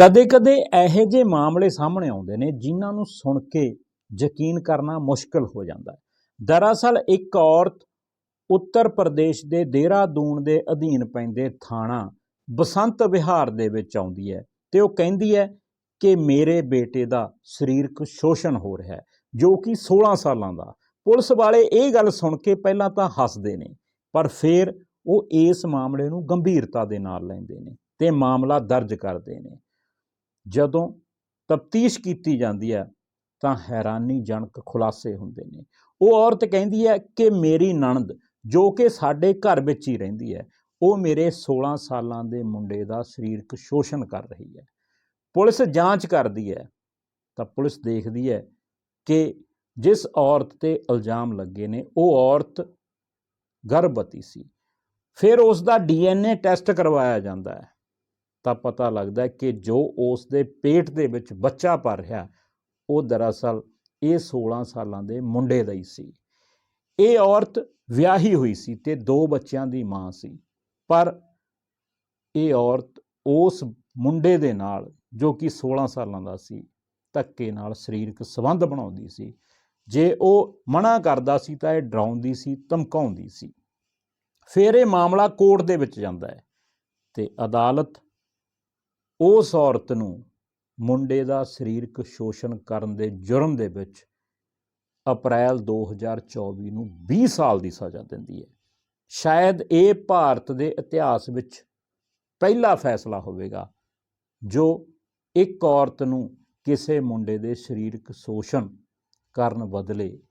ਕਦੇ-ਕਦੇ ਇਹੋ ਜਿਹੇ ਮਾਮਲੇ ਸਾਹਮਣੇ ਆਉਂਦੇ ਨੇ ਜਿਨ੍ਹਾਂ ਨੂੰ ਸੁਣ ਕੇ ਯਕੀਨ ਕਰਨਾ ਮੁਸ਼ਕਲ ਹੋ ਜਾਂਦਾ ਹੈ। ਦਰਅਸਲ ਇੱਕ ਔਰਤ ਉੱਤਰ ਪ੍ਰਦੇਸ਼ ਦੇ ਦੇਹਰਾਦੂਨ ਦੇ ਅਧੀਨ ਪੈਂਦੇ ਥਾਣਾ ਬਸੰਤ ਵਿਹਾਰ ਦੇ ਵਿੱਚ ਆਉਂਦੀ ਹੈ ਤੇ ਉਹ ਕਹਿੰਦੀ ਹੈ ਕਿ ਮੇਰੇ ਬੇਟੇ ਦਾ ਸਰੀਰਕ ਸ਼ੋਸ਼ਣ ਹੋ ਰਿਹਾ ਹੈ, ਜੋ ਕਿ 16 ਸਾਲਾਂ ਦਾ। ਪੁਲਿਸ ਵਾਲੇ ਇਹ ਗੱਲ ਸੁਣ ਕੇ ਪਹਿਲਾਂ ਤਾਂ ਹੱਸਦੇ ਨੇ, ਪਰ ਫਿਰ ਉਹ ਇਸ ਮਾਮਲੇ ਨੂੰ ਗੰਭੀਰਤਾ ਦੇ ਨਾਲ ਲੈਂਦੇ ਨੇ ਤੇ ਮਾਮਲਾ ਦਰਜ ਕਰਦੇ ਨੇ। ਜਦੋਂ ਤਫਤੀਸ਼ ਕੀਤੀ ਜਾਂਦੀ ਹੈ, ਤਾਂ ਹੈਰਾਨੀਜਨਕ ਖੁਲਾਸੇ ਹੁੰਦੇ ਨੇ। ਉਹ ਔਰਤ ਕਹਿੰਦੀ ਹੈ ਕਿ ਮੇਰੀ ਨਣਦ, ਜੋ ਕਿ ਸਾਡੇ ਘਰ ਵਿੱਚ ਹੀ ਰਹਿੰਦੀ ਹੈ, ਉਹ ਮੇਰੇ 16 ਸਾਲਾਂ ਦੇ ਮੁੰਡੇ ਦਾ ਸਰੀਰਕ ਸ਼ੋਸ਼ਣ ਕਰ ਰਹੀ ਹੈ। ਪੁਲਿਸ ਜਾਂਚ ਕਰਦੀ ਹੈ, ਤਾਂ ਪੁਲਿਸ ਦੇਖਦੀ ਹੈ ਕਿ ਜਿਸ ਔਰਤ ਤੇ ਇਲਜ਼ਾਮ ਲੱਗੇ ਨੇ, ਉਹ ਔਰਤ ਗਰਭਵਤੀ ਸੀ। ਫਿਰ ਉਸ ਦਾ ਡੀਐਨਏ ਟੈਸਟ ਕਰਵਾਇਆ ਜਾਂਦਾ ਹੈ। ਤਾਂ ਪਤਾ ਲੱਗਦਾ ਕਿ ਜੋ ਉਸ ਦੇ ਪੇਟ ਦੇ ਵਿੱਚ ਬੱਚਾ ਭਰ ਰਿਹਾ, ਉਹ ਦਰਅਸਲ ਇਹ 16 ਸਾਲਾਂ ਦੇ ਮੁੰਡੇ ਦਾ ਹੀ ਸੀ। ਇਹ ਔਰਤ ਵਿਆਹੀ ਹੋਈ ਸੀ ਤੇ ਦੋ ਬੱਚਿਆਂ ਦੀ ਮਾਂ ਸੀ। ਪਰ ਇਹ ਔਰਤ ਉਸ ਮੁੰਡੇ ਦੇ ਨਾਲ, ਜੋ ਕਿ 16 ਸਾਲਾਂ ਦਾ ਸੀ, ਧੱਕੇ ਨਾਲ ਸਰੀਰਕ ਸੰਬੰਧ ਬਣਾਉਂਦੀ ਸੀ। ਜੇ ਉਹ ਮਨਾ ਕਰਦਾ ਸੀ ਤਾਂ ਇਹ ਡਰਾਉਂਦੀ ਸੀ, ਧਮਕਾਉਂਦੀ ਸੀ। ਫਿਰ ਇਹ ਮਾਮਲਾ ਕੋਰਟ ਦੇ ਵਿੱਚ ਜਾਂਦਾ ਹੈ ਤੇ ਅਦਾਲਤ ਉਸ ਔਰਤ ਨੂੰ ਮੁੰਡੇ ਦਾ ਸਰੀਰਕ ਸ਼ੋਸ਼ਣ ਕਰਨ ਦੇ ਜੁਰਮ ਦੇ ਵਿੱਚ ਅਪ੍ਰੈਲ 2024 ਨੂੰ 20 ਸਾਲ ਦੀ ਸਜ਼ਾ ਦਿੰਦੀ ਹੈ। ਸ਼ਾਇਦ ਇਹ ਭਾਰਤ ਦੇ ਇਤਿਹਾਸ ਵਿੱਚ ਪਹਿਲਾ ਫੈਸਲਾ ਹੋਵੇਗਾ ਜੋ ਇੱਕ ਔਰਤ ਨੂੰ ਕਿਸੇ ਮੁੰਡੇ ਦੇ ਸਰੀਰਕ ਸ਼ੋਸ਼ਣ ਕਰਨ ਬਦਲੇ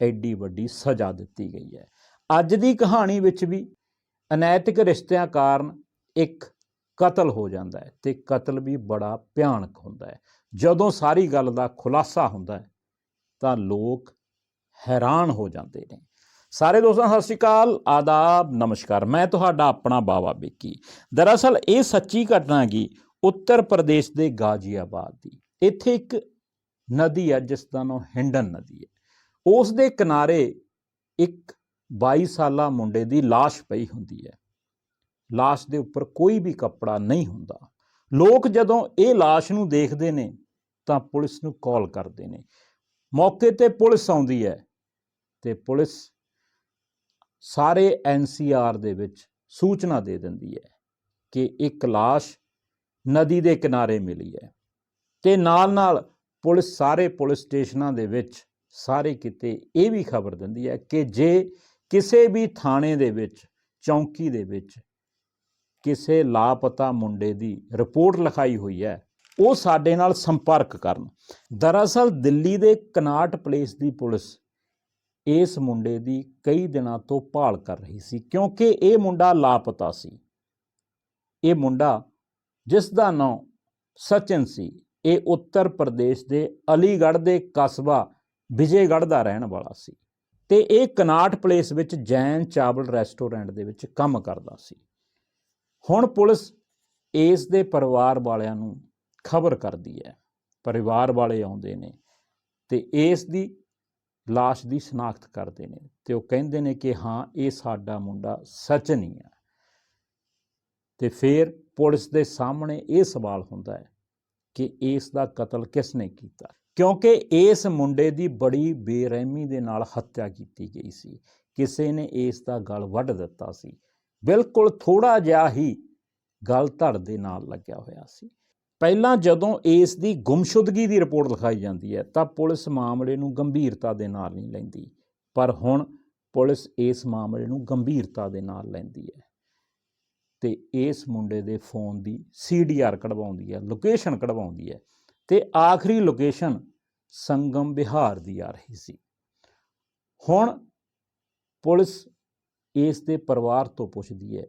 ਐਡੀ ਵੱਡੀ ਸਜ਼ਾ ਦਿੱਤੀ ਗਈ ਹੈ। ਅੱਜ ਦੀ ਕਹਾਣੀ ਵਿੱਚ ਵੀ ਅਨੈਤਿਕ ਰਿਸ਼ਤਿਆਂ ਕਾਰਨ ਇੱਕ ਕਤਲ ਹੋ ਜਾਂਦਾ ਹੈ ਤੇ ਕਤਲ ਵੀ ਬੜਾ ਭਿਆਨਕ ਹੁੰਦਾ ਹੈ। ਜਦੋਂ ਸਾਰੀ ਗੱਲ ਦਾ ਖੁਲਾਸਾ ਹੁੰਦਾ ਹੈ, ਤਾਂ ਲੋਕ ਹੈਰਾਨ ਹੋ ਜਾਂਦੇ ਨੇ। ਸਾਰੇ ਦੋਸਤਾਂ, ਸਤਿ ਸ਼੍ਰੀ ਅਕਾਲ, ਆਦਾਬ, ਨਮਸਕਾਰ। ਮੈਂ ਤੁਹਾਡਾ ਆਪਣਾ ਬਾਵਾ ਵਿੱਕੀ ਦਰਅਸਲ ਇਹ ਸੱਚੀ ਘਟਨਾ ਹੈਗੀ ਉੱਤਰ ਪ੍ਰਦੇਸ਼ ਦੇ ਗਾਜ਼ੀਆਬਾਦ ਦੀ। ਇੱਥੇ ਇੱਕ ਨਦੀ ਹੈ, ਜਿਸ ਦਾ ਨਾਮ ਹਿੰਡਨ ਨਦੀ ਹੈ। ਉਸ ਦੇ ਕਿਨਾਰੇ ਇੱਕ 22 ਸਾਲਾ ਮੁੰਡੇ ਦੀ লাশ ਪਈ ਹੁੰਦੀ ਹੈ। লাশ ਦੇ ਉੱਪਰ ਕੋਈ ਵੀ ਕੱਪੜਾ ਨਹੀਂ ਹੁੰਦਾ ਲੋਕ ਜਦੋਂ ਇਹ লাশ ਨੂੰ ਦੇਖਦੇ ਨੇ ਤਾਂ ਪੁਲਿਸ ਨੂੰ ਕਾਲ ਕਰਦੇ ਨੇ ਮੌਕੇ ਤੇ ਪੁਲਿਸ ਆਉਂਦੀ ਹੈ ਤੇ ਪੁਲਿਸ ਸਾਰੇ ਐਨਸੀਆਰ ਦੇ ਵਿੱਚ ਸੂਚਨਾ ਦੇ ਦਿੰਦੀ ਹੈ ਕਿ ਇੱਕ লাশ ਨਦੀ ਦੇ ਕਿਨਾਰੇ ਮਿਲੀ ਹੈ ਤੇ ਨਾਲ ਨਾਲ ਪੁਲਿਸ ਸਾਰੇ ਪੁਲਿਸ ਸਟੇਸ਼ਨਾਂ ਦੇ ਵਿੱਚ ਸਾਰੇ ਕਿਤੇ ਇਹ ਵੀ ਖਬਰ ਦਿੰਦੀ ਹੈ ਕਿ ਜੇ ਕਿਸੇ ਵੀ ਥਾਣੇ ਦੇ ਵਿੱਚ ਚੌਂਕੀ ਦੇ ਵਿੱਚ ਕਿਸੇ ਲਾਪਤਾ ਮੁੰਡੇ ਦੀ ਰਿਪੋਰਟ ਲਿਖਾਈ ਹੋਈ ਹੈ, ਉਹ ਸਾਡੇ ਨਾਲ ਸੰਪਰਕ ਕਰਨ। ਦਰਅਸਲ ਦਿੱਲੀ ਦੇ ਕਨਾਟ ਪਲੇਸ ਦੀ ਪੁਲਿਸ ਇਸ ਮੁੰਡੇ ਦੀ ਕਈ ਦਿਨਾਂ ਤੋਂ ਭਾਲ ਕਰ ਰਹੀ ਸੀ, ਕਿਉਂਕਿ ਇਹ ਮੁੰਡਾ ਲਾਪਤਾ ਸੀ। ਇਹ ਮੁੰਡਾ ਜਿਸ ਦਾ ਨਾਮ ਸਚਿਨ ਸੀ, ਇਹ ਉੱਤਰ ਪ੍ਰਦੇਸ਼ ਦੇ ਅਲੀਗੜ੍ਹ ਦੇ ਕਸਬਾ ਵਿਜੇਗੜ੍ਹ ਦਾ ਰਹਿਣ ਵਾਲਾ ਸੀ ਤੇ ਇਹ ਕਨਾਟ ਪਲੇਸ ਵਿੱਚ ਜੈਨ ਚਾਵਲ ਰੈਸਟੋਰੈਂਟ ਦੇ ਵਿੱਚ ਕੰਮ ਕਰਦਾ ਸੀ। ਹੁਣ ਪੁਲਿਸ ਇਸ ਦੇ ਪਰਿਵਾਰ ਵਾਲਿਆਂ ਨੂੰ ਖਬਰ ਕਰਦੀ ਹੈ। ਪਰਿਵਾਰ ਵਾਲੇ ਆਉਂਦੇ ਨੇ ਤੇ ਇਸ ਦੀ লাশ ਦੀ ਸ਼ਨਾਖਤ ਕਰਦੇ ਨੇ ਤੇ ਉਹ ਕਹਿੰਦੇ ਨੇ ਕਿ ਹਾਂ, ਇਹ ਸਾਡਾ ਮੁੰਡਾ ਸੱਚ ਨਹੀਂ ਹੈ। ਤੇ ਫਿਰ ਪੁਲਿਸ ਦੇ ਸਾਹਮਣੇ ਇਹ ਸਵਾਲ ਹੁੰਦਾ ਹੈ ਕਿ ਇਸ ਦਾ ਕਤਲ ਕਿਸ ਨੇ ਕੀਤਾ? ਕਿਉਂਕਿ ਇਸ ਮੁੰਡੇ ਦੀ ਬੜੀ ਬੇਰਹਿਮੀ ਦੇ ਨਾਲ ਹੱਤਿਆ ਕੀਤੀ ਗਈ ਸੀ। ਕਿਸੇ ਨੇ ਇਸ ਦਾ ਗਲ ਵੱਢ ਦਿੱਤਾ ਸੀ। ਬਿਲਕੁਲ ਥੋੜਾ ਜਿਹਾ ਹੀ ਗਲ ਧੜ ਦੇ ਨਾਲ ਲੱਗਿਆ ਹੋਇਆ ਸੀ। ਪਹਿਲਾਂ ਜਦੋਂ ਇਸ ਦੀ ਗੁੰਮਸ਼ੁਦਗੀ ਦੀ ਰਿਪੋਰਟ ਲਿਖਾਈ ਜਾਂਦੀ ਹੈ, ਤਾਂ ਪੁਲਿਸ ਮਾਮਲੇ ਨੂੰ ਗੰਭੀਰਤਾ ਦੇ ਨਾਲ ਨਹੀਂ ਲੈਂਦੀ। ਪਰ ਹੁਣ ਪੁਲਿਸ ਇਸ ਮਾਮਲੇ ਨੂੰ ਗੰਭੀਰਤਾ ਦੇ ਨਾਲ ਲੈਂਦੀ ਹੈ। ਤੇ ਇਸ ਮੁੰਡੇ ਦੇ ਫੋਨ ਦੀ ਸੀਡੀਆਰ ਕਢਵਾਉਂਦੀ ਹੈ, ਲੋਕੇਸ਼ਨ ਕਢਵਾਉਂਦੀ ਹੈ ਤੇ ਆਖਰੀ ਲੋਕੇਸ਼ਨ ਸੰਗਮ ਬਿਹਾਰ ਦੀ ਆ ਰਹੀ ਸੀ। ਹੁਣ ਪੁਲਿਸ ਇਸ ਦੇ ਪਰਿਵਾਰ ਤੋਂ ਪੁੱਛਦੀ ਹੈ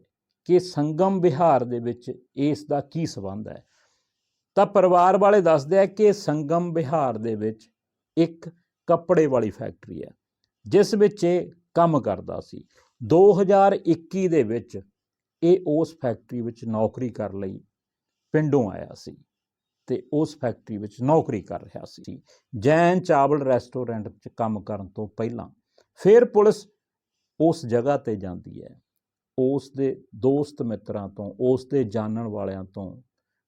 ਕਿ ਸੰਗਮ ਬਿਹਾਰ ਦੇ ਵਿੱਚ ਇਸ ਦਾ ਕੀ ਸਬੰਧ ਹੈ? ਤਾਂ ਪਰਿਵਾਰ ਵਾਲੇ ਦੱਸਦੇ ਆ ਕਿ ਸੰਗਮ ਬਿਹਾਰ ਦੇ ਵਿੱਚ ਇੱਕ ਕੱਪੜੇ ਵਾਲੀ ਫੈਕਟਰੀ ਹੈ, ਜਿਸ ਵਿੱਚ ਇਹ ਕੰਮ ਕਰਦਾ ਸੀ। 2021 ਦੇ ਵਿੱਚ ਇਹ ਉਸ ਫੈਕਟਰੀ ਵਿੱਚ ਨੌਕਰੀ ਕਰ ਲਈ, ਪਿੰਡੋਂ ਆਇਆ ਸੀ ਤੇ ਉਸ ਫੈਕਟਰੀ ਵਿੱਚ ਨੌਕਰੀ ਕਰ ਰਿਹਾ ਸੀ। ਜੈਨ ਚਾਵਲ ਰੈਸਟੋਰੈਂਟ ਵਿੱਚ ਕੰਮ ਕਰਨ ਤੋਂ ਪਹਿਲਾਂ ਫਿਰ ਪੁਲਿਸ ਉਸ ਜਗ੍ਹਾ ਤੇ ਜਾਂਦੀ ਹੈ। ਉਸ ਦੇ ਦੋਸਤ ਮਿੱਤਰਾਂ ਤੋਂ, ਉਸ ਦੇ ਜਾਣਨ ਵਾਲਿਆਂ ਤੋਂ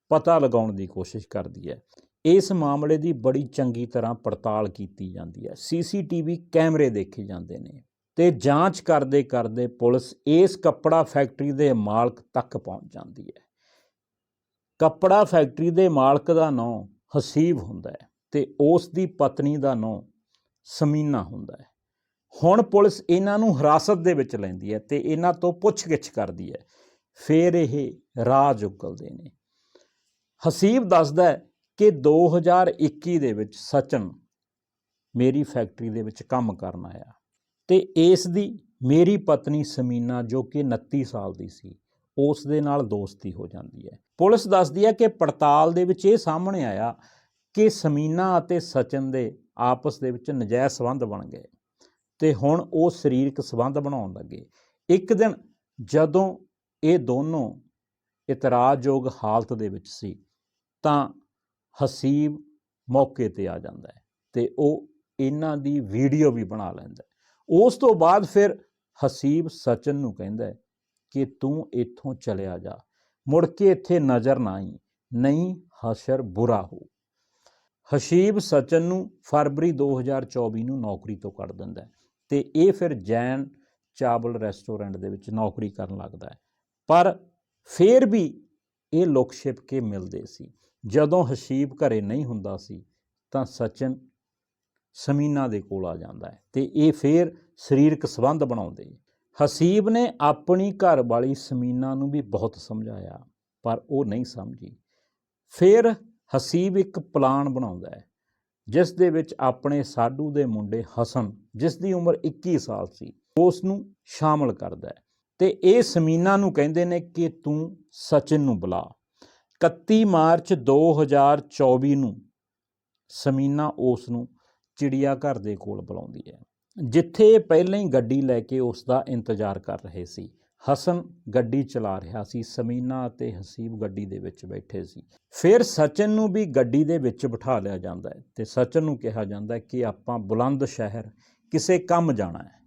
ਪਤਾ ਲਗਾਉਣ ਦੀ ਕੋਸ਼ਿਸ਼ ਕਰਦੀ ਹੈ। ਇਸ ਮਾਮਲੇ ਦੀ ਬੜੀ ਚੰਗੀ ਤਰ੍ਹਾਂ ਪੜਤਾਲ ਕੀਤੀ ਜਾਂਦੀ ਹੈ। ਸੀਸੀਟੀਵੀ ਕੈਮਰੇ ਦੇਖੇ ਜਾਂਦੇ ਨੇ ਤੇ ਜਾਂਚ ਕਰਦੇ ਕਰਦੇ ਪੁਲਿਸ ਇਸ ਕੱਪੜਾ ਫੈਕਟਰੀ ਦੇ ਮਾਲਕ ਤੱਕ ਪਹੁੰਚ ਜਾਂਦੀ ਹੈ। ਕੱਪੜਾ ਫੈਕਟਰੀ ਦੇ ਮਾਲਕ ਦਾ ਨਾਂ ਹਸੀਬ ਹੁੰਦਾ ਹੈ ਤੇ ਉਸ ਦੀ ਪਤਨੀ ਦਾ ਨਾਂ ਸਮੀਨਾ ਹੁੰਦਾ ਹੈ। ਹੁਣ ਪੁਲਿਸ ਇਹਨਾਂ ਨੂੰ ਹਿਰਾਸਤ ਦੇ ਵਿੱਚ ਲੈਂਦੀ ਹੈ ਤੇ ਇਹਨਾਂ ਤੋਂ ਪੁੱਛਗਿੱਛ ਕਰਦੀ ਹੈ। ਫਿਰ ਇਹ ਰਾਜ ਉਗਲਦੇ ਨੇ। ਹਸੀਬ ਦੱਸਦਾ ਹੈ ਕਿ 2021 ਦੇ ਵਿੱਚ ਸਚਨ ਮੇਰੀ ਫੈਕਟਰੀ ਦੇ ਵਿੱਚ ਕੰਮ ਕਰਨ ਆਇਆ ਤੇ ਇਸ ਦੀ ਮੇਰੀ ਪਤਨੀ ਸਮੀਨਾ ਜੋ ਕਿ 29 ਸਾਲ ਦੀ ਸੀ, ਉਸ ਦੇ ਨਾਲ ਦੋਸਤੀ ਹੋ ਜਾਂਦੀ ਹੈ। ਪੁਲਿਸ ਦੱਸਦੀ ਹੈ ਕਿ ਪੜਤਾਲ ਦੇ ਵਿੱਚ ਇਹ ਸਾਹਮਣੇ ਆਇਆ ਕਿ ਸਮੀਨਾ ਅਤੇ ਸਚਨ ਦੇ ਆਪਸ ਦੇ ਵਿੱਚ ਨਜਾਇਜ਼ ਸੰਬੰਧ ਬਣ ਗਏ। ਤੇ ਹੁਣ ਉਹ ਸਰੀਰਕ ਸੰਬੰਧ ਬਣਾਉਣ ਲੱਗੇ। ਇੱਕ ਦਿਨ ਜਦੋਂ ਇਹ ਦੋਨੋਂ ਇਤਰਾਜ਼ਯੋਗ ਹਾਲਤ ਦੇ ਵਿੱਚ ਸੀ, ਤਾਂ ਹਸੀਬ ਮੌਕੇ ਤੇ ਆ ਜਾਂਦਾ ਹੈ ਤੇ ਉਹ ਇਹਨਾਂ ਦੀ ਵੀਡੀਓ ਵੀ ਬਣਾ ਲੈਂਦਾ ਉਸ ਤੋਂ ਬਾਅਦ ਫਿਰ ਹਸੀਬ ਸਚਨ ਨੂੰ ਕਹਿੰਦਾ ਕਿ ਤੂੰ ਇੱਥੋਂ ਚਲਿਆ ਜਾ, ਮੁੜ ਕੇ ਇੱਥੇ ਨਜ਼ਰ ਨਾ ਆਈ, ਨਹੀਂ ਹਸ਼ਰ ਬੁਰਾ ਹੋ। ਹਸੀਬ ਸਚਨ ਨੂੰ ਫਰਵਰੀ 2024 ਨੂੰ ਨੌਕਰੀ ਤੋਂ ਕੱਢ ਦਿੰਦਾ ਹੈ। ਤੇ ਇਹ ਫਿਰ ਜੈਨ ਚਾਵਲ ਰੈਸਟੋਰੈਂਟ ਦੇ ਵਿੱਚ ਨੌਕਰੀ ਕਰਨ ਲੱਗਦਾ ਹੈ। ਪਰ ਫਿਰ ਵੀ ਇਹ ਲੋਕ ਛਿਪ ਕੇ ਮਿਲਦੇ ਸੀ। ਜਦੋਂ ਹਸੀਬ ਘਰੇ ਨਹੀਂ ਹੁੰਦਾ ਸੀ, ਤਾਂ ਸਚਨ ਸਮੀਨਾ ਦੇ ਕੋਲ ਆ ਜਾਂਦਾ ਹੈ ਤੇ ਇਹ ਫਿਰ ਸਰੀਰਕ ਸੰਬੰਧ ਬਣਾਉਂਦੇ ਹਸੀਬ ਨੇ ਆਪਣੀ ਘਰ ਵਾਲੀ ਸਮੀਨਾ ਨੂੰ ਵੀ ਬਹੁਤ ਸਮਝਾਇਆ, ਪਰ ਉਹ ਨਹੀਂ ਸਮਝੀ। ਫਿਰ ਹਸੀਬ ਇੱਕ ਪਲਾਨ ਬਣਾਉਂਦਾ ਹੈ। ਜਿਸ ਦੇ ਵਿੱਚ ਆਪਣੇ ਸਾਡੂ ਦੇ ਮੁੰਡੇ ਹਸਨ, ਜਿਸ ਦੀ ਉਮਰ 21 ਸਾਲ ਸੀ ਉਸ ਨੂੰ ਸ਼ਾਮਲ ਕਰਦਾ ਹੈ। ਤੇ ਇਹ ਸਮੀਨਾ ਨੂੰ ਕਹਿੰਦੇ ਨੇ ਕਿ ਤੂੰ ਸਚਿਨ ਨੂੰ ਬੁਲਾ। 31 ਮਾਰਚ 2024 ਨੂੰ ਸਮੀਨਾ ਉਸ ਨੂੰ ਚਿੜੀਆ ਘਰ ਦੇ ਕੋਲ ਬੁਲਾਉਂਦੀ ਹੈ, ਜਿੱਥੇ ਇਹ ਪਹਿਲਾਂ ਹੀ ਗੱਡੀ ਲੈ ਕੇ ਉਸ ਦਾ ਇੰਤਜ਼ਾਰ ਕਰ ਰਹੇ ਸੀ। ਹਸਨ ਗੱਡੀ ਚਲਾ ਰਿਹਾ ਸੀ, ਸਮੀਨਾ ਅਤੇ ਹਸੀਬ ਗੱਡੀ ਦੇ ਵਿੱਚ ਬੈਠੇ ਸੀ। ਫਿਰ ਸਚਨ ਨੂੰ ਵੀ ਗੱਡੀ ਦੇ ਵਿੱਚ ਬਿਠਾ ਲਿਆ ਜਾਂਦਾ ਹੈ ਤੇ ਸਚਨ ਨੂੰ ਕਿਹਾ ਜਾਂਦਾ ਹੈ ਕਿ ਆਪਾਂ ਬੁਲੰਦ ਸ਼ਹਿਰ ਕਿਸੇ ਕੰਮ ਜਾਣਾ ਹੈ।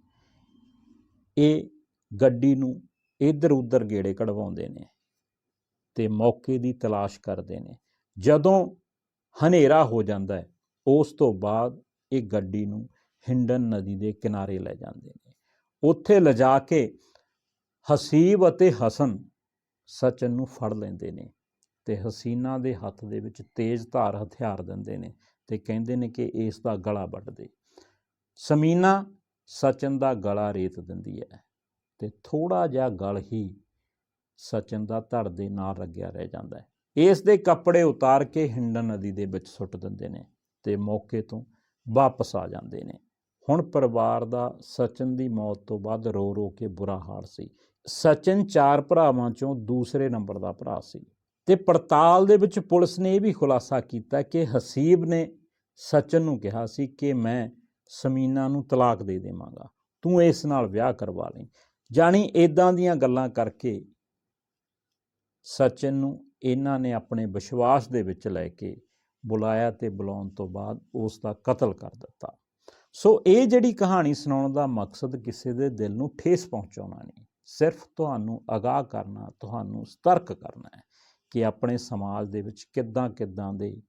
ਇਹ ਗੱਡੀ ਨੂੰ ਇੱਧਰ ਉੱਧਰ ਗੇੜੇ ਕਢਵਾਉਂਦੇ ਨੇ ਤੇ ਮੌਕੇ ਦੀ ਤਲਾਸ਼ ਕਰਦੇ ਨੇ। ਜਦੋਂ ਹਨੇਰਾ ਹੋ ਜਾਂਦਾ ਹੈ, ਉਸ ਤੋਂ ਬਾਅਦ ਇਹ ਗੱਡੀ ਨੂੰ ਹਿੰਡਨ ਨਦੀ ਦੇ ਕਿਨਾਰੇ ਲੈ ਜਾਂਦੇ ਨੇ। ਉੱਥੇ ਲਿਜਾ ਕੇ ਹਸੀਬ ਅਤੇ ਹਸਨ ਸਚਨ ਨੂੰ ਫੜ ਲੈਂਦੇ ਨੇ ਤੇ ਹਸੀਨਾ ਦੇ ਹੱਥ ਦੇ ਵਿੱਚ ਤੇਜ਼ ਧਾਰ ਹਥਿਆਰ ਦਿੰਦੇ ਨੇ ਤੇ ਕਹਿੰਦੇ ਨੇ ਕਿ ਇਸ ਦਾ ਗਲਾ ਵੱਢ ਦੇ। ਸਮੀਨਾ ਸਚਨ ਦਾ ਗਲਾ ਰੇਤ ਦਿੰਦੀ ਹੈ ਤੇ ਥੋੜਾ ਜਿਹਾ ਗਲ ਹੀ ਸਚਨ ਦਾ ਧੜ ਦੇ ਨਾਲ ਲੱਗਿਆ ਰਹਿ ਜਾਂਦਾ ਹੈ। ਇਸ ਦੇ ਕੱਪੜੇ ਉਤਾਰ ਕੇ ਹਿੰਡਨ ਨਦੀ ਦੇ ਵਿੱਚ ਸੁੱਟ ਦਿੰਦੇ ਨੇ ਤੇ ਮੌਕੇ ਤੋਂ ਵਾਪਸ ਆ ਜਾਂਦੇ ਨੇ। ਹੁਣ ਪਰਿਵਾਰ ਦਾ ਸਚਨ ਦੀ ਮੌਤ ਤੋਂ ਬਾਅਦ ਰੋ ਰੋ ਕੇ ਬੁਰਾ ਹਾਲ ਸੀ। ਸਚਨ ਚਾਰ ਭਰਾਵਾਂ ਚੋਂ ਦੂਸਰੇ ਨੰਬਰ ਦਾ ਭਰਾ ਸੀ। ਤੇ ਪੜਤਾਲ ਦੇ ਵਿੱਚ ਪੁਲਿਸ ਨੇ ਇਹ ਵੀ ਖੁਲਾਸਾ ਕੀਤਾ ਕਿ ਹਸੀਬ ਨੇ ਸਚਨ ਨੂੰ ਕਿਹਾ ਸੀ ਕਿ ਮੈਂ ਸਮੀਨਾ ਨੂੰ ਤਲਾਕ ਦੇ ਦੇਵਾਂਗਾ। ਤੂੰ ਇਸ ਨਾਲ ਵਿਆਹ ਕਰਵਾ ਲਈ। ਜਾਣੀ ਇਦਾਂ ਦੀਆਂ ਗੱਲਾਂ ਕਰਕੇ ਸਚਿਨ ਨੂੰ ਇਹਨਾਂ ਨੇ ਆਪਣੇ ਵਿਸ਼ਵਾਸ ਦੇ ਵਿੱਚ ਲੈ ਕੇ ਬੁਲਾਇਆ ਤੇ ਬੁਲਾਉਣ ਤੋਂ ਬਾਅਦ ਉਸ ਦਾ ਕਤਲ ਕਰ ਦਿੱਤਾ। ਸੋ ਇਹ ਜਿਹੜੀ ਕਹਾਣੀ ਸੁਣਾਉਣ ਦਾ ਮਕਸਦ ਕਿਸੇ ਦੇ ਦਿਲ ਨੂੰ ਠੇਸ ਪਹੁੰਚਾਉਣਾ ਨਹੀਂ। ਸਿਰਫ ਤੁਹਾਨੂੰ ਅਗਾਹ ਕਰਨਾ, ਤੁਹਾਨੂੰ ਸਤਰਕ ਕਰਨਾ ਹੈ ਕਿ ਆਪਣੇ ਸਮਾਜ ਦੇ ਵਿੱਚ ਕਿੱਦਾਂ ਕਿੱਦਾਂ ਦੇ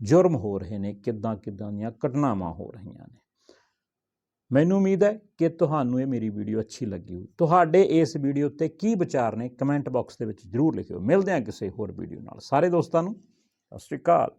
ਜੁਰਮ ਹੋ ਰਹੇ ਨੇ, ਕਿੱਦਾਂ ਕਿੱਦਾਂ ਦੀਆਂ ਘਟਨਾਵਾਂ ਹੋ ਰਹੀਆਂ ਨੇ। ਮੈਨੂੰ ਉਮੀਦ ਹੈ ਕਿ ਤੁਹਾਨੂੰ ਇਹ ਮੇਰੀ ਵੀਡੀਓ ਅੱਛੀ ਲੱਗੀ ਹੋ ਤੁਹਾਡੇ ਇਸ ਵੀਡੀਓ ਤੇ ਕੀ ਵਿਚਾਰ ਨੇ, ਕਮੈਂਟ ਬਾਕਸ ਦੇ ਵਿੱਚ ਜਰੂਰ ਲਿਖਿਓ। ਮਿਲਦੇ ਹਾਂ ਕਿਸੇ ਹੋਰ ਵੀਡੀਓ ਨਾਲ। ਸਾਰੇ ਦੋਸਤਾਂ ਨੂੰ, ਸਤਿ ਸ਼੍ਰੀ ਅਕਾਲ।